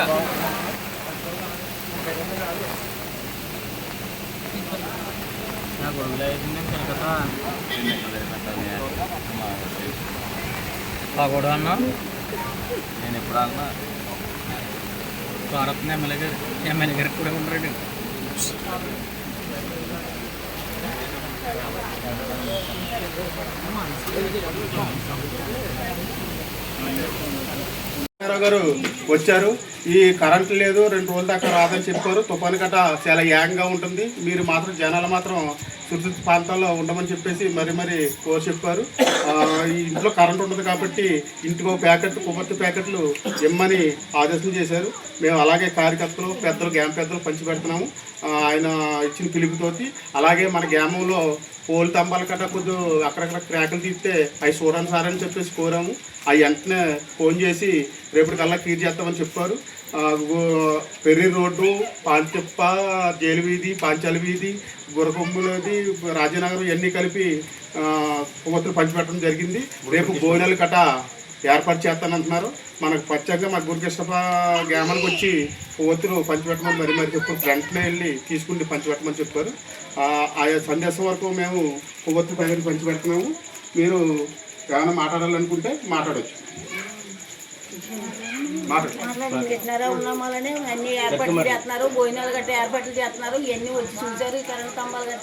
నాకు గొడవ అన్నా నేను ఎప్పుడు అన్నా భారత్ ఎమ్మెల్యే గారు ఎమ్మెల్యే గారికి కూడా ఉంటారండి రామారావు గారు వచ్చారు. ఈ కరెంట్ లేదు రెండు రోజుల దాకా రాదని చెప్పారు తుఫాను గట చాలా ఏకంగా ఉంటుంది. మీరు మాత్రం జనాలు మాత్రం సురక్షిత ప్రాంతాల్లో ఉండమని చెప్పేసి మరి మరి కోరు చెప్పారు. ఈ ఇంట్లో కరెంట్ ఉండదు కాబట్టి ఇంటికో ప్యాకెట్ కొబ్బరి ప్యాకెట్లు ఇమ్మని ఆదేశం చేశారు. మేము అలాగే కార్యకర్తలు పెద్దలు గ్రామ పెద్దలు పంచి పెడుతున్నాము. ఆయన ఇచ్చిన పిలుపుతోటి అలాగే మన గ్రామంలో పోల్ స్తంభాల కట్ట కొద్దు అక్కడక్కడ క్రాకులు తీస్తే అవి చూడండి సార్ అని చెప్పేసి కోరాము. అవి వెంటనే ఫోన్ చేసి రేపటికల్లా క్లియర్ చేస్తామని చెప్పారు. ఆ, పెర్రి రోడ్డు పాంచెప్ప జైలు వీధి పాంచాల వీధి గురకొమ్ములది రాజనగరం ఇవన్నీ కలిపి ఆ, కొవ్వొత్తులు పంచిపెట్టడం జరిగింది. రేపు బోనెల కట్ట ఏర్పాటు చేస్తానంటున్నారు. మనకు ప్రత్యేకంగా మా గురుకృష్ణప గ్రామానికి వచ్చి కొవ్వొత్తులు పంచిపెట్టమని మరి మరి చెప్పారు వెంటనే వెళ్ళి తీసుకుంటే పంచిపెట్టమని చెప్పారు ఆ, ఆయా సందేశం వరకు మేము కొవ్వొత్తులు పైన పంచిపెడుతున్నాము. మీరు ఏమైనా మాట్లాడాలనుకుంటే మాట్లాడచ్చు. మాట్లాడు. ఉన్నామాలని అన్ని ఏర్పాట్లు చేస్తున్నారు. భోజనాలు గట్ట ఏర్పాట్లు చేస్తున్నారు. ఇవన్నీ వచ్చి చూశారు. కరెంట్ స్తంభాలు గట్ట